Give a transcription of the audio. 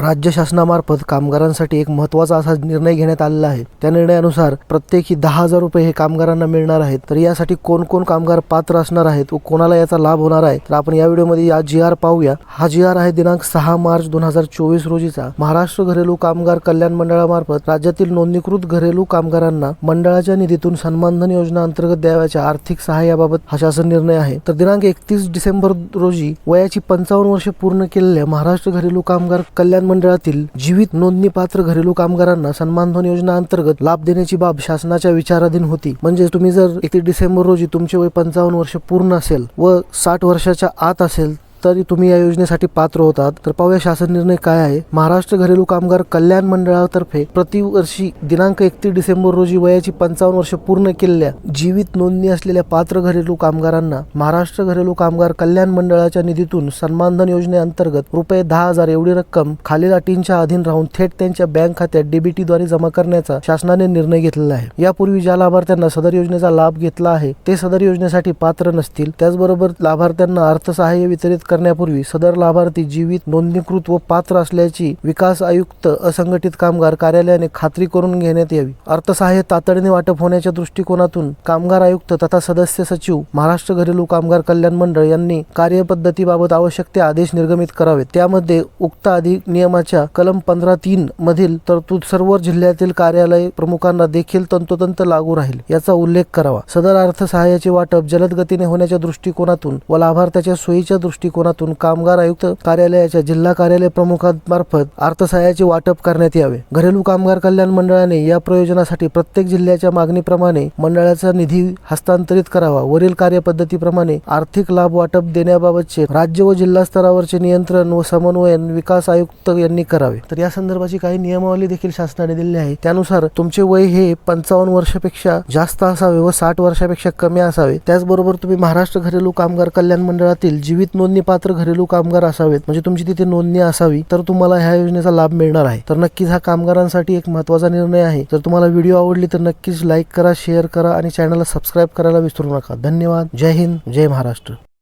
राज्य शासनामार्फत कामगारांसाठी एक महत्त्वाचा असा निर्णय घेण्यात आलेला आहे. त्या निर्णयानुसार प्रत्येकी दहा हजार रुपये हे कामगारांना मिळणार आहेत. तर यासाठी कोण कोण कामगार पात्र असणार आहेत व कोणाला याचा लाभ होणार आहे? तर आपण या व्हिडिओमध्ये या जी आर पाहूया. हा जी आर आहे दिनांक सहा मार्च दोन हजार चोवीस रोजीचा. महाराष्ट्र घरेलू कामगार कल्याण मंडळामार्फत राज्यातील नोंदणीकृत घरेलू कामगारांना मंडळाच्या निधीतून सन्मानधन योजना अंतर्गत द्यावयाच्या आर्थिक सहाय्याबाबत हा शासन निर्णय आहे. तर दिनांक एकतीस डिसेंबर रोजी वयाची पंचावन्न वर्षे पूर्ण केलेल्या महाराष्ट्र घरेलू कामगार कल्याण मंडळातील जीवित नोंदणी पात्र घरेलू कामगारांना सन्मानधन योजना अंतर्गत लाभ देण्याची बाब शासनाच्या विचाराधीन होती. म्हणजे तुम्ही जर एकतीस डिसेंबर रोजी तुमचे वय पंचावन्न वर्ष पूर्ण असेल व साठ वर्षाच्या आत असेल तरी तुम्ही या योजनेसाठी पात्र होतात. तर पाहूया शासन निर्णय काय आहे. महाराष्ट्र घरेलू कामगार कल्याण मंडळातर्फे प्रतिवर्षी दिनांक एकतीस डिसेंबर रोजी वयाची पंचावन्न वर्ष पूर्ण केलेल्या जीवित नोंदणी असलेल्या पात्र घरेलू कामगारांना महाराष्ट्र घरेलू कामगार कल्याण मंडळाच्या निधीतून सन्मानधन योजनेअंतर्गत रुपये दहा हजार एवढी रक्कम खालील अटींच्या अधीन राहून थेट त्यांच्या बँक खात्यात डीबीटी द्वारे जमा करण्याचा शासनाने निर्णय घेतलेला आहे. यापूर्वी ज्या लाभार्थ्यांना सदर योजनेचा लाभ घेतला आहे ते सदर योजनेसाठी पात्र नसतील. त्याचबरोबर लाभार्थ्यांना अर्थसहाय्य वितरित करण्यापूर्वी सदर लाभार्थी जीवित नोंदणीकृत व पात्र असल्याची विकास आयुक्त असंघटित कामगार कार्यालयाने खात्री करून घेण्यात यावी. अर्थसहाय्य तातडीने वाटप होण्याच्या दृष्टिकोनातून कामगार आयुक्त तथा सदस्य सचिव महाराष्ट्र घरेलू कामगार कल्याण मंडळ यांनी कार्यपद्धतीबाबत आवश्यक ते आदेश निर्गमित करावेत. त्यामध्ये उक्त अधिनियमाच्या कलम पंधरा तीन मधील तरतूद सर्व जिल्ह्यातील कार्यालय प्रमुखांना देखील तंतोतंत लागू राहील याचा उल्लेख करावा. सदर अर्थसहाय्याचे वाटप जलद गतीने होण्याच्या दृष्टिकोनातून व लाभार्थ्याच्या सोयीच्या दृष्टिकोनातून कामगार आयुक्त कार्यालयाच्या जिल्हा कार्यालय प्रमुखांमार्फत अर्थसहाय्याचे वाटप करण्यात यावे. घरेलू कामगार कल्याण मंडळाने या प्रयोजनासाठी प्रत्येक जिल्ह्याच्या मागणीप्रमाणे मंडळाचा निधी हस्तांतरित करावा. वरील कार्यपद्धतीप्रमाणे आर्थिक लाभ वाटप देण्याबाबतचे राज्य व जिल्हा स्तरावरचे नियंत्रण व समन्वयन विकास आयुक्त यांनी करावे. तर या संदर्भाची काही नियमावली देखील शासनाने दिली आहे. त्यानुसार तुमचे वय हे पंचावन्न वर्षापेक्षा जास्त असावे व साठ वर्षापेक्षा कमी असावे. त्याचबरोबर तुम्ही महाराष्ट्र घरेलू कामगार कल्याण मंडळातील जीवित नोंदणी पात्र घरेलू कामगार असावेत म्हणजे तुमची तिथे नोंदणी असावी तर तुम्हाला ह्या योजनेचा लाभ मिळणार आहे. तर नक्कीच हा कामगारांसाठी एक महत्त्वाचा निर्णय आहे. जर तुम्हाला व्हिडिओ आवडली तर नक्कीच लाईक करा शेअर करा आणि चॅनलला सबस्क्राईब करायला विसरू नका. धन्यवाद. जय हिंद. जय महाराष्ट्र.